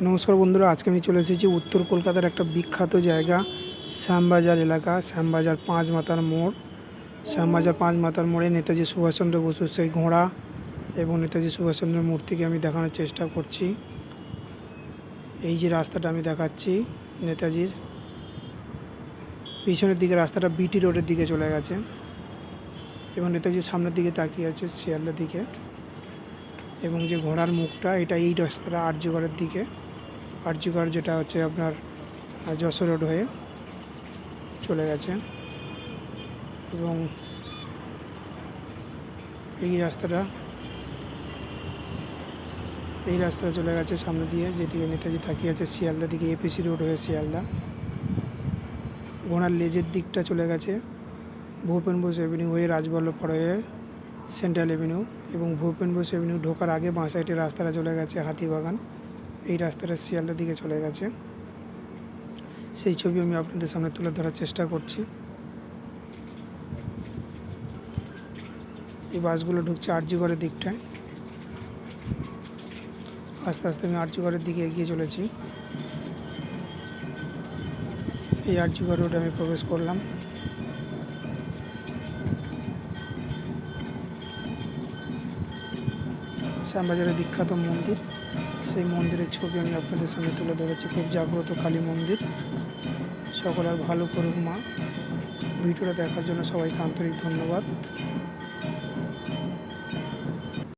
নমস্কার বন্ধুরা, আজকে আমি চলে এসেছি উত্তর কলকাতার একটা বিখ্যাত জায়গা, শ্যামবাজার এলাকা, শ্যামবাজার পাঁচ মাতার মোড়। শ্যামবাজার পাঁচ মাতার মোড়ে নেতাজি সুভাষচন্দ্র বসুর সেই ঘোড়া এবং নেতাজি সুভাষচন্দ্রের মূর্তিকে আমি দেখানোর চেষ্টা করছি। এই যে রাস্তাটা আমি দেখাচ্ছি নেতাজির, পিছনের দিকে রাস্তাটা বিটি রোডের দিকে চলে গেছে এবং নেতাজির সামনের দিকে তাকিয়ে আছে শিয়ালদার দিকে এবং যে ঘোড়ার মুখটা, এটা এই রাস্তাটা আর্যগড়ের দিকে। আর্যগড় যেটা হচ্ছে আপনার যশোর রোড হয়ে চলে গেছে। এবং এই রাস্তাটা এই রাস্তাটা চলে গেছে সামনে দিয়ে, যেদিকে নেতাজি তাকিয়ে আছে শিয়ালদা দিকে, এপিসি রোড হয়ে শিয়ালদা। ঘোড়ার লেজের দিকটা চলে গেছে ভূপেন বোস এভিনিউ হয়ে রাজবল্লভ পাড়া হয়ে সেন্ট্রাল এভিনিউ এবং ভূপেন বোস এভিনিউ ঢোকার আগে বাঁ সাইডে রাস্তাটা চলে গেছে হাতিবাগান। এই রাস্তাটা শিয়ালদার দিকে চলে গেছে। সেই ছবি আমি আপনাদের সামনে তুলে ধরার চেষ্টা করছি। এই বাসগুলো ঢুকছে আরজিগড়ের দিকটায়। আস্তে আস্তে আমি আরজিগড়ের দিকে এগিয়ে চলেছি। এই আরজিগড় রোডে আমি প্রবেশ করলাম। শ্যামবাজারের বিখ্যাত মন্দির। সেই মন্দিরের ছবি আমি আপনাদের সামনে তুলে ধরেছি। খুব জাগ্রত কালী মন্দির। সকল আর ভালো করুক মা। ভিডিওটা দেখার জন্য সবাইকে আন্তরিক ধন্যবাদ।